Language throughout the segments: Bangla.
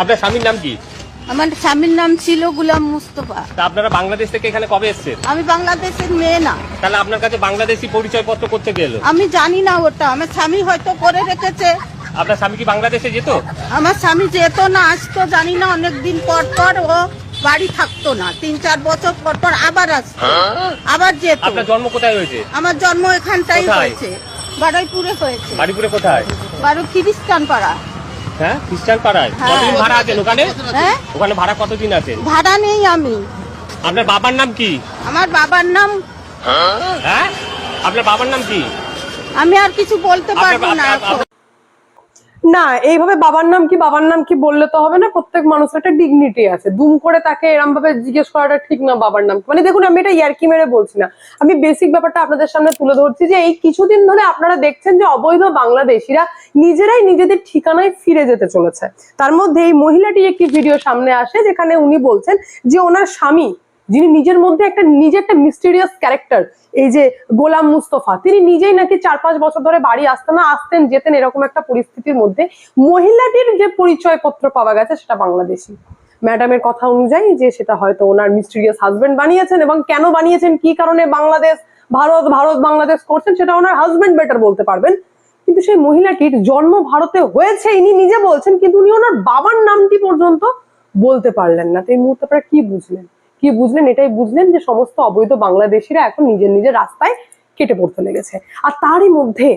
আপনার স্বামীর নাম কি? আমার স্বামীর নাম ছিল গুলাম মুস্তফা। তা আপনারা বাংলাদেশ থেকে এখানে কবে এসেছেন? আমি বাংলাদেশের মেয়ে না। তাহলে আপনার কাছে বাংলাদেশি পরিচয় পত্র করতে গেল আমি জানি না ওটা। আমার স্বামী হয়তো করে রেখেছে। আপনার স্বামী কি বাংলাদেশে যেত? আমার স্বামী যেত না আসতো জানি না অনেক দিন পর পর ও বাড়ি থাকতো না। তিন চার বছর পর পর আবার আসতো। আবার যেত। আপনার জন্ম কোথায় হয়েছে? আমার জন্ম এখানটাই কোথায়? হয়েছে। বারুইপুরে হয়েছে। বাড়িপুরে কোথায়? বারো খ্রিস্টান পাড়া হ্যাঁ? খ্রিস্টান পাড়ায়? হ্যাঁ। কতদিন ভাড়া আছেন ওখানে হ্যাঁ? ওখানে ভাড়া কতদিন আছেন ভাড়া নেই আমি। আপনার বাবার নাম কি? আমার বাবার নাম হ্যাঁ? আপনার বাবার নাম কি? আমি আর কিছু বলতে পারব না না, এইভাবে বাবার নাম কি বাবার নাম কি বললে তো হবে না? প্রত্যেক মানুষের একটা ডিগনিটি আছে। দুম করে তাকে এরম ভাবে জিজ্ঞেস করাটা ঠিক না বাবার নাম। মানে দেখুন, আমি এটা ইয়ার্কি মেরে বলছি না। আমি বেসিক ব্যাপারটা আপনাদের সামনে তুলে ধরছি যে এই কিছুদিন ধরে আপনারা দেখছেন যে অবৈধ বাংলাদেশিরা নিজেরাই নিজেদের ঠিকানায় ফিরে যেতে চলেছে। তার মধ্যে এই মহিলাটি একটি ভিডিও সামনে আসে যেখানে উনি বলছেন যে ওনার স্বামী যিনি নিজের মধ্যে একটা নিজে একটা মিস্টেরিয়াস ক্যারেক্টার এই যে গোলাম মুস্তফা, তিনি নিজেই নাকি চার পাঁচ বছর ধরে বাড়ি আসতেন না, আসতেন, যেতেন এরকম একটা পরিস্থিতির মধ্যে মহিলাটির যে পরিচয়পত্র পাওয়া গেছে সেটা বাংলাদেশি। ম্যাডামের কথা অনুযায়ী যে সেটা হয়তো ওনার মিস্টেরিয়াস হাজবেন্ড বানিয়েছেন এবং কেন বানিয়েছেন, কি কারণে বাংলাদেশ, ভারত ভারত বাংলাদেশ করছেন সেটা ওনার হাজবেন্ড বেটার বলতে পারবেন। কিন্তু সেই মহিলাটির জন্ম ভারতে হয়েছে, ইনি নিজে বলছেন, কিন্তু উনি ওনার বাবার নামটি পর্যন্ত বলতে পারলেন না। তো এই মুহূর্তে আপনারা কি বুঝলেন? কি বুঝলেন, এটাই বুঝলেন যে সমস্ত অবৈধ বাংলাদেশিরা এখন নিজের নিজের রাস্তায় কেটে পড়তে লেগেছে। আর তারই মধ্যে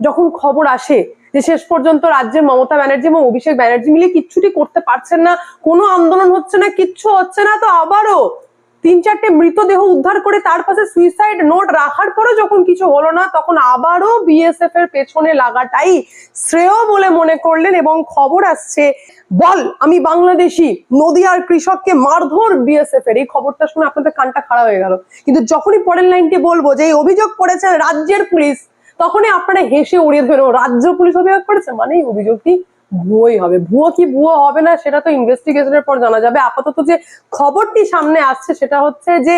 যখন খবর আসে যে শেষ পর্যন্ত রাজ্যের মমতা ব্যানার্জি এবং অভিষেক ব্যানার্জি মিলে কিচ্ছুটি করতে পারছেন না, কোনো আন্দোলন হচ্ছে না, কিচ্ছু হচ্ছে না, তো আবারও তিন চারটে মৃতদেহ উদ্ধার করে তার পাশে সুইসাইড নোট রাখার পরও যখন কিছু হলো না, তখন আবারও বিএসএফ এর পেছনে লাগাটাই শ্রেয় বলে মনে করলেন এবং খবর আসছে, বল, আমি বাংলাদেশি, নদিয়ার কৃষককে মারধর বিএসএফ এর। এই খবরটা শুনে আপনাদের কানটা খারাপ হয়ে গেল। কিন্তু যখনই পরের লাইনটি বলব যে এই অভিযোগ করেছে রাজ্যের পুলিশ, তখনই আপনারা হেসে উড়িয়ে ধরো। রাজ্য পুলিশ অভিযোগ করেছে মানে এই অভিযোগটি ভুয়োই হবে। ভুয়ো কি ভুয়ো হবে না, সেটা তো ইনভেস্টিগেশনের পর জানা যাবে। আপাতত যে খবরটি সামনে আসছে, সেটা হচ্ছে যে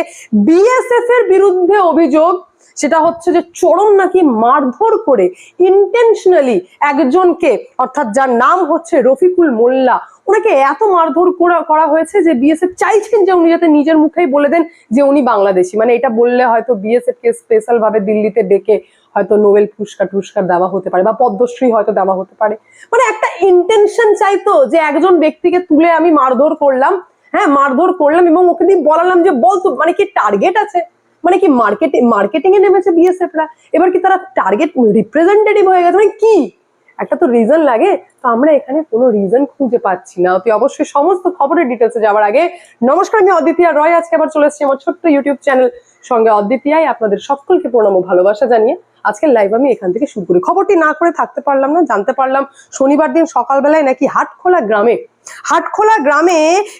বিএসএফ এর বিরুদ্ধে অভিযোগ সেটা হচ্ছে যে চরম নাকি মারধর করে ইন্টেনশনালি একজনকে, অর্থাৎ যার নাম হচ্ছে রফিকুল মোল্লা, ওনাকে এত মারধর করা হয়েছে যে বিএসএফ চাইছেন যে উনি যাতে নিজের মুখেই বলে দেন যে উনি বাংলাদেশি। মানে এটা বললে হয়তো বিএসএফ কে স্পেশাল ভাবে দিল্লিতে ডেকে হয়তো নোবেল পুরস্কার টুস্কার দেওয়া হতে পারে বা পদ্মশ্রী হয়তো দেওয়া হতে পারে। মানে একটা ইন্টেনশন চাইতো যে একজন ব্যক্তিকে তুলে আমি মারধর করলাম হ্যাঁ মারধর করলাম এবং ওকে দিয়ে বলালাম যে বল তো মানে কি টার্গেট আছে? মানে কি মার্কেটিং মার্কেটিং এ নেমেছে বিএসএফরা এবার কি তারা টার্গেট রিপ্রেজেন্টেটিভ হয়ে গেছে? মানে কি? একটা তো রিজন লাগে, তো আমরা এখানে কোনো রিজন খুঁজে পাচ্ছি না। তুই অবশ্যই সমস্ত খবরের ডিটেলসে যাওয়ার আগে নমস্কার, আমি অদ্বিতীয়া রয়। আজকে আবার চলে এসেছি আমার ছোট্ট ইউটিউব চ্যানেল সঙ্গে। অদ্বিতীয়াই আপনাদের সকলকে প্রণাম ও ভালোবাসা জানিয়ে আজকের লাইভ আমি এখান থেকে শুরু করি। খবরটি না করে থাকতে পারলাম না, জানতে পারলাম শনিবার দিন সকালবেলায় নাকি হাটখোলা গ্রামে হাটখোলা গ্রামে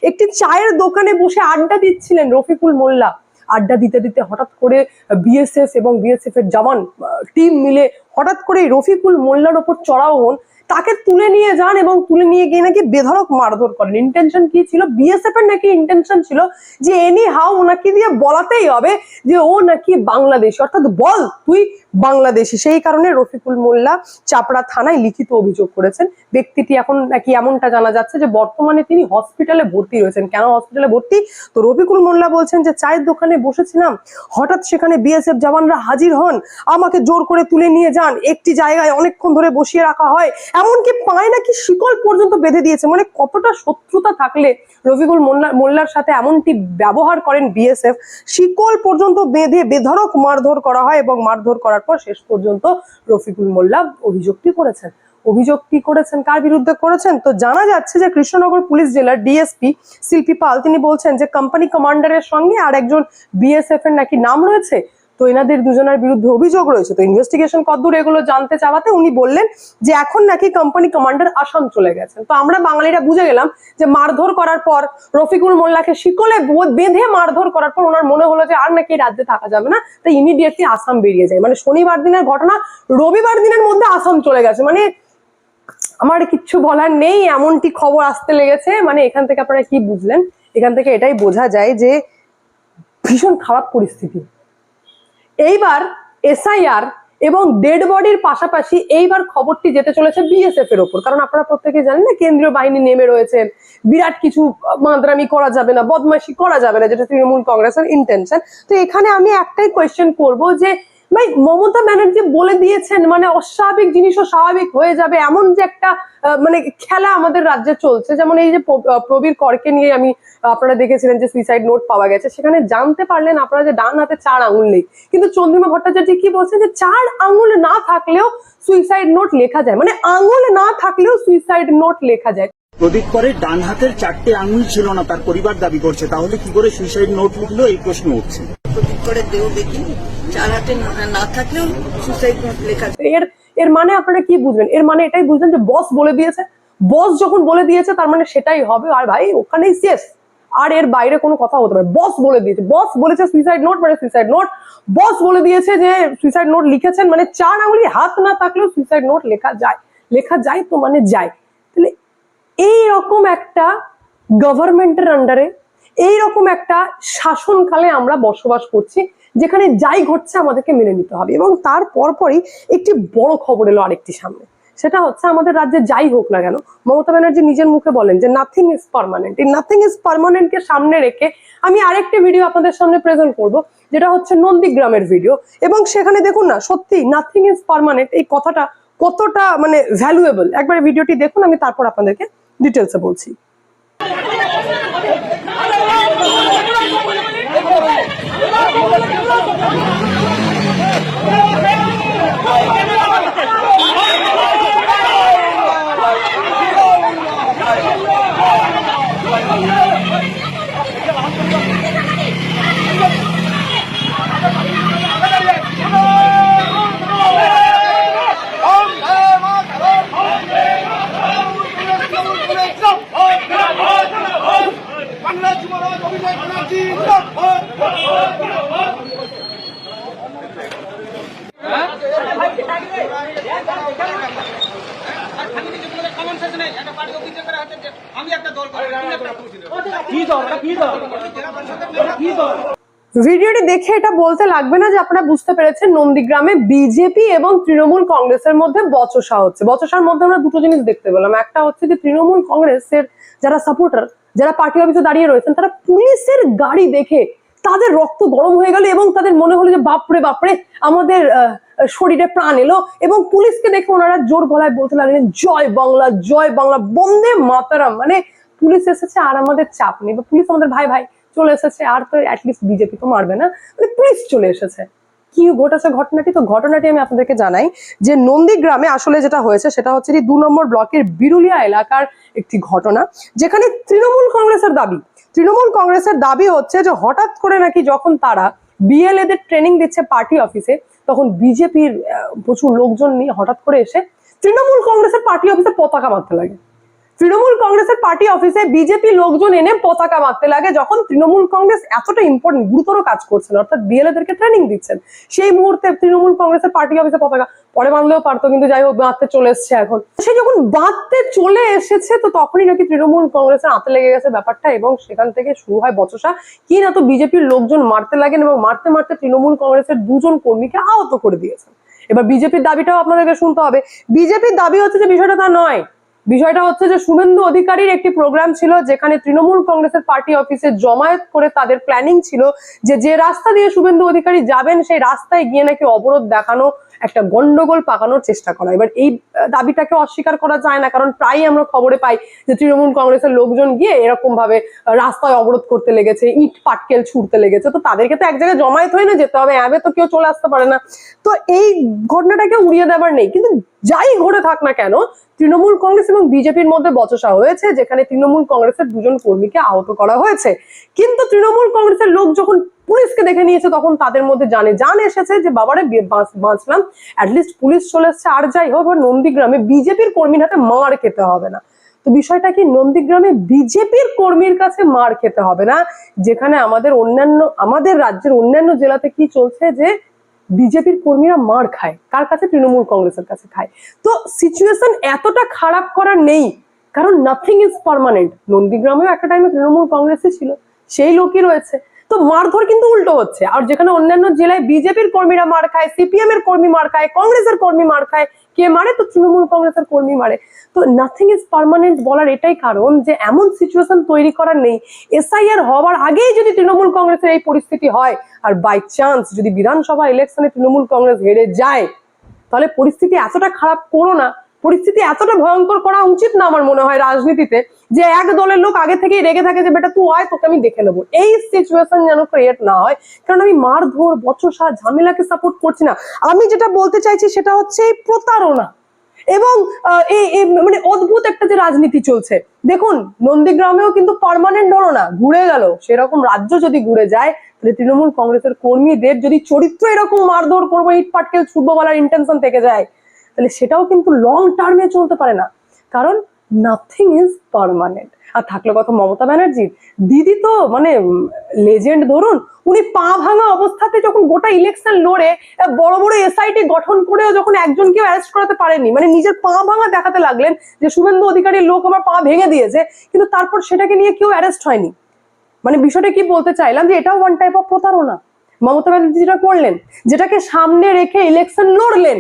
একটি চায়ের দোকানে বসে আড্ডা দিচ্ছিলেন রফিকুল মোল্লা। আড্ডা দিতে দিতে হঠাৎ করে বিএসএফ এবং বিএসএফ এর জওয়ান টিম মিলে হঠাৎ করে রফিকুল মোল্লার ওপর চড়াও হন। তাকে তুলে নিয়ে যান এবং তুলে নিয়ে গিয়ে নাকি বেধরক মারধর করেন। ইন্টেনশন কি ছিল? বিএসএফ এর নাকি ইন্টেনশন ছিল যে এনি হাউ ওনাকে দিয়ে বলাতেই হবে যে ও নাকি বাংলাদেশ। অর্থাৎ বল, তুই বাংলাদেশি। সেই কারণে রফিকুল মোল্লা চাপড়া থানায় লিখিত অভিযোগ করেছেন। ব্যক্তিটি এখন নাকি এমনটা জানা যাচ্ছে যে বর্তমানে তিনি হসপিটালে ভর্তি রয়েছেন। কেন হসপিটালে ভর্তি? তো রফিকুল মোল্লা বলছেন যে, চায়ের দোকানে বসেছিলাম। হঠাৎ সেখানে বিএসএফ জওয়ানরা হাজির হন। আমাকে জোর করে তুলে নিয়ে যান। একটি জায়গায় অনেকক্ষণ ধরে বসিয়ে রাখা হয়। এমনকি পায়ে নাকি শিকল পর্যন্ত বেঁধে দিয়েছে। মানে কতটা শত্রুতা থাকলে রফিকুল মোল্লা মোল্লার সাথে এমনটি ব্যবহার করেন বিএসএফ, শিকল পর্যন্ত বেঁধে বেধড়ক মারধর করা হয় এবং মারধর করার পর শেষ পর্যন্ত রফিকুল মোল্লা অভিযোগটি করেছেন? অভিযোগটি করেছেন? কার বিরুদ্ধে করেছেন? তো জানা যাচ্ছে যে কৃষ্ণনগর পুলিশ জেলার ডিএসপি শিল্পী পাল, তিনি বলছেন যে কোম্পানি কমান্ডারের সঙ্গে আর একজন বিএসএফ এর নাকি নাম রয়েছে। তো এনাদের দুজনের বিরুদ্ধে অভিযোগ রয়েছে। তো ইনভেস্টিগেশন কতদূর এগুলো জানতে চাওয়াতে উনি বললেন যে এখন নাকি কোম্পানি কমান্ডার আসাম চলে গেছেন। তো আমরা বাঙালিরা বুঝে গেলাম যে মারধর করার পর রফিকুল মোল্লাকে শিকলে বেঁধে মারধর করার পর ওনার মনে হলো যে আর নাকি রাজ্যে থাকা যাবে না, তাই ইমিডিয়েটলি আসাম বেরিয়ে যায়। মানে শনিবার দিনের ঘটনা, রবিবার দিনের মধ্যে আসাম চলে গেছে। মানে আমার কিচ্ছু বলার নেই, এমনটি খবর আসতে লেগেছে। মানে এখান থেকে আপনারা কি বুঝলেন? এখান থেকে এটাই বোঝা যায় যে ভীষণ খারাপ পরিস্থিতি। এইবার এসআইআর এবং ডেড বডির পাশাপাশি এইবার খবরটি যেতে চলেছে বিএসএফ এর ওপর। কারণ আপনারা প্রত্যেকে জানেন না, কেন্দ্রীয় বাহিনী নেমে রয়েছে। বিরাট কিছু মাদ্রামি করা যাবে না বদমাশি করা যাবে না, যেটা তৃণমূল কংগ্রেসের ইন্টেনশন তো এখানে আমি একটাই কোয়েশ্চেন করব যে ভাই মমতা ব্যানার্জি বলে দিয়েছেন মানে অস্বাভাবিক জিনিসও স্বাভাবিক হয়ে যাবে এমন যে একটা মানে খেলা আমাদের রাজ্যে চলছে। যেমন এই যে প্রবীর করকে নিয়ে আমি আপনারা দেখেছিলেন যে সুইসাইড নোট পাওয়া গেছে। সেখানে জানতে পারলেন আপনারা যে ডান হাতে চার আঙুল নেই। কিন্তু চন্দ্রিমা ভট্টাচার্য কি বলছেন যে চার আঙুল না থাকলেও সুইসাইড নোট লেখা যায়? মানে আঙুল না থাকলেও সুইসাইড নোট লেখা যায়। প্রদীপ করে ডান হাতের চারটে আঙুল ছিল না তার পরিবার দাবি করছে। তাহলে কি করে সুইসাইড নোট লিখলো এই প্রশ্ন উঠছে। প্রদীপ করে দেও দেখিনি। এর মানে আপনারা কি বুঝবেন? এর মানে এটাই বুঝবেন যে বস বলে দিয়েছে। বস যখন বলে দিয়েছে, তার মানে সেটাই হবে। আর ভাই, ওখানেই শেষ। আর এর বাইরে কোনো কথা হতে পারে। বস বলে দিয়েছে। বস বলেছে সুইসাইড নোট মানে সুইসাইড নোট বস বলে দিয়েছে যে সুইসাইড নোট লিখেছেন মানে চার আঙুলি হাত না থাকলেও সুইসাইড নোট লেখা যায়। লেখা যায় তো মানে যায়। তাহলে এইরকম একটা গভর্নমেন্টের আন্ডারে এইরকম একটা শাসনকালে আমরা বসবাস করছি। যেখানে যাই ঘটছে আমাদেরকে মেনে নিতে হবে। এবং তার পরপরই একটি বড় খবর এলো আরেকটি সামনে। সেটা হচ্ছে আমাদের রাজ্যে যাই হোক না কেন, মমতা ব্যানার্জি নিজের মুখে বলেন যে নাথিং ইজ পার্মানেন্ট এই নাথিং ইজ পার্মানেন্টকে সামনে রেখে আমি আরেকটি ভিডিও আপনাদের সামনে প্রেজেন্ট করব, যেটা হচ্ছে নন্দীগ্রামের ভিডিও এবং সেখানে দেখুন না, সত্যি নাথিং ইজ পার্মানেন্ট এই কথাটা কতটা মানে ভ্যালুয়েবল একবার ভিডিওটি দেখুন, আমি তারপর আপনাদেরকে ডিটেলসে বলছি। ভিডিওটি দেখে এটা বলতে লাগবে না যে আপনারা বুঝতে পেরেছেন নন্দীগ্রামে বিজেপি এবং তৃণমূল কংগ্রেসের মধ্যে বচসা হচ্ছে। বচসার মধ্যে আমরা দুটো জিনিস দেখতে পেলাম। একটা হচ্ছে যে তৃণমূল কংগ্রেসের যারা সাপোর্টার যারা পার্টি অফিসে দাঁড়িয়ে রয়েছেন, তারা পুলিশের গাড়ি দেখে তাদের রক্ত গরম হয়ে গেল এবং তাদের মনে হলো যে, বাপরে বাপরে, আমাদের শরীরে প্রাণ এলো। এবং পুলিশকে দেখে ওনারা জোর গলায় বলতে লাগলেন, জয় বাংলা জয় বাংলা, বন্দে মাতারাম। মানে পুলিশ এসেছে আর আমাদের চাপ নেই। বা পুলিশ আমাদের ভাই ভাই চলে এসেছে, আর তো অ্যাটলিস্ট বিজেপি তো মারবে না। মানে পুলিশ চলে এসেছে। কি ঘটেছে ঘটনাটি? তো ঘটনাটি আমি আপনাদেরকে জানাই যে নন্দীগ্রামে আসলে যেটা হয়েছে, সেটা হচ্ছে দু নম্বর ব্লকের বিরুলিয়া এলাকার একটি ঘটনা, যেখানে তৃণমূল কংগ্রেসের দাবি, তৃণমূল কংগ্রেসের দাবি হচ্ছে যে হঠাৎ করে নাকি যখন তারা বিএলএ দের ট্রেনিং দিচ্ছে পার্টি অফিসে তখন বিজেপির প্রচুর লোকজন নিয়ে হঠাৎ করে এসে তৃণমূল কংগ্রেসের পার্টি অফিসে পতাকা মারতে লাগে। তৃণমূল কংগ্রেসের পার্টি অফিসে বিজেপি লোকজন এনে পতাকা মারতে লাগে, যখন তৃণমূল কংগ্রেস এতটা ইম্পর্টেন্ট গুরুতর কাজ করছেন, অর্থাৎ বিএলএদেরকে ট্রেনিং দিচ্ছেন। সেই মুহূর্তে তৃণমূল কংগ্রেসের পার্টি অফিসে পতাকা, পরে মানলেও পারতো, কিন্তু যাই হোক বাঁধতে চলে এসছে এখন। সে যখন বাঁধতে চলে এসেছে, তো তখনই নাকি তৃণমূল কংগ্রেসের হাতে লেগে গেছে ব্যাপারটা, এবং সেখান থেকে শুরু হয় বচসা। কি না তো বিজেপির লোকজন মারতে লাগেন, এবং মারতে মারতে তৃণমূল কংগ্রেসের দুজন কর্মীকে আহত করে দিয়েছেন। এবার বিজেপির দাবিটাও আপনাদেরকে শুনতে হবে। বিজেপির দাবি হচ্ছে যে, বিষয়টা তা নয়। বিষয়টা হচ্ছে যে শুভেন্দু অধিকারীর একটি প্রোগ্রাম ছিল যেখানে তৃণমূল কংগ্রেসের পার্টি অফিসে জমায়েত করে তাদের প্ল্যানিং ছিল যে যে রাস্তা দিয়ে শুভেন্দু অধিকারী যাবেন, সেই রাস্তায় গিয়ে নাকি অবরোধ দেখানো একটা গন্ডগোল পাকানোর চেষ্টা করা। এবার এই দাবিটাকে অস্বীকার করা যায় না, কারণ প্রায়ই আমরা খবরে পাই যে তৃণমূল কংগ্রেসের লোকজন গিয়ে এরকম ভাবে রাস্তায় অবরোধ করতে লেগেছে, ইট পাটকেল ছুটতে লেগেছে। তো তাদেরকে তো এক জায়গায় জমায়েত হয়ে না যেতে হবে অ্যাবে তো কেউ চলে আসতে পারে না। তো এই ঘটনাটাকে উড়িয়ে দেওয়ার নেই। কিন্তু যাই ঘটে থাক না কেন, তৃণমূল কংগ্রেস এবং বিজেপির মধ্যে বচসা হয়েছে, যেখানে তৃণমূল কংগ্রেসের দুজন কর্মীকে আহত করা হয়েছে। কিন্তু তৃণমূল কংগ্রেসের লোক যখন পুলিশকে দেখে নিয়েছে, তখন তাদের মধ্যে জানে, জান এসেছে যে বাবারে বাঁচলাম অ্যাটলিস্ট পুলিশ চলে এসছে, আর যাই হোক নন্দীগ্রামে বিজেপির কর্মীর হাতে মার খেতে হবে না। তো বিষয়টা কি, নন্দীগ্রামে বিজেপির কর্মীর কাছে মার খেতে হবে না? যেখানে আমাদের অন্যান্য, আমাদের রাজ্যের অন্যান্য জেলাতে কি চলছে যে বিজেপির কর্মীরা মার খায়? কার কাছে? তৃণমূল কংগ্রেসের কাছে খায়। তো সিচুয়েশন এতটা খারাপ করা নেই, কারণ নাথিং ইজ পারমানেন্ট নন্দীগ্রামেও একটা টাইমে তৃণমূল কংগ্রেসই ছিল, সেই লোকই রয়েছে। তো মারধর কিন্তু উল্টো হচ্ছে। আর যেখানে অন্যান্য জেলায় বিজেপির কর্মীরা মার খায় সিপিএম এর কর্মী মার খায়, কংগ্রেসের কর্মী মার খায়, কে মারে তো তৃণমূল কংগ্রেসের কর্মী মারে। তো নাথিং ইজ পার্মানেন্ট বলার এটাই কারণ যে এমন সিচুয়েশন তৈরি করার নেই। এসআইআর হওয়ার আগেই যদি তৃণমূল কংগ্রেসের এই পরিস্থিতি হয়, আর বাই চান্স যদি বিধানসভা ইলেকশনে তৃণমূল কংগ্রেস হেরে যায়, তাহলে পরিস্থিতি এতটা খারাপ করো না। পরিস্থিতি এতটা ভয়ঙ্কর করা উচিত না আমার মনে হয় রাজনীতিতে যে এক দলের লোক আগে থেকেই রেগে থাকে যে, বেটা, তুই আয়, তোকে আমি দেখে নেব। এই সিচুয়েশন যেন ক্রিয়েট না হয়, কারণ আমি মারধর, বচসা, ঝামেলাকে সাপোর্ট করছি না। আমি যেটা বলতে চাইছি সেটা হচ্ছে প্রতারণা এবং এই মানে অদ্ভুত একটা যে রাজনীতি চলছে। দেখুন, নন্দীগ্রামেও কিন্তু পার্মানেন্ট হলো না, ঘুরে গেল। সেরকম রাজ্য যদি ঘুরে যায়, তাহলে তৃণমূল কংগ্রেসের কর্মীদের যদি চরিত্র এরকম মারধর করব ইট পাটকেল ছুটবো বলার ইন্টেনশন থেকে যায় তাহলে সেটাও কিন্তু লং টার্মে চলতে পারে না। কারণ নাথিং ইজ পার্মানেন্ট আর থাকল কথা মমতা ব্যানার্জির। দিদি তো মানে লেজেন্ড ধরুন, উনি পা ভাঙা অবস্থাতে যখন গোটা ইলেকশন লড়ে বড় বড় এসআইটি গঠন করেও যখন একজন একজনকেও অ্যারেস্ট করাতে পারেনি মানে নিজের পা ভাঙা দেখাতে লাগলেন যে শুভেন্দু অধিকারীর লোক আমার পা ভেঙে দিয়েছে, কিন্তু তারপর সেটাকে নিয়ে কেউ অ্যারেস্ট হয়নি। মানে বিষয়টা কি বলতে চাইলাম যে এটাও ওয়ান টাইপ অফ প্রতারণা। মমতা ব্যানার্জি যেটা করলেন, যেটাকে সামনে রেখে ইলেকশন লড়লেন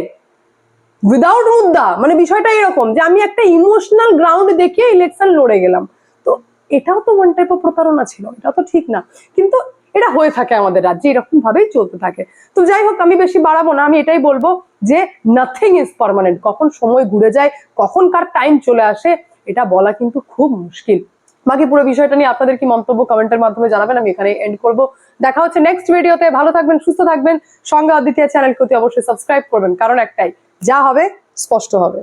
উইদাউট মুদ্দা মানে বিষয়টা এরকম যে আমি একটা ইমোশনাল গ্রাউন্ড দেখিয়ে ইলেকশন লড়ে গেলাম। তো এটাও তো ওয়ান টাইপ অফ প্রতারণা ছিল এটা তো ঠিক না। কিন্তু এটা হয়ে থাকে আমাদের রাজ্যে, এরকম ভাবেই চলতে থাকে। তো যাই হোক, আমি বেশি বাড়াবো না, আমি এটাই বলব যে নাথিং ইজ পারমানেন্ট কখন সময় ঘুরে যায়, কখন কার টাইম চলে আসে, এটা বলা কিন্তু খুব মুশকিল। বাকি পুরো বিষয়টা নিয়ে আপনাদের কি মন্তব্য কমেন্টের মাধ্যমে জানাবেন, আমি এখানে এন্ড করব। দেখা হচ্ছে নেক্সট ভিডিওতে ভালো থাকবেন, সুস্থ থাকবেন। সঙ্গে অদ্বিতীয় চ্যানেলকে অতি অবশ্যই সাবস্ক্রাইব করবেন, কারণ একটাই যা হবে স্পষ্ট হবে।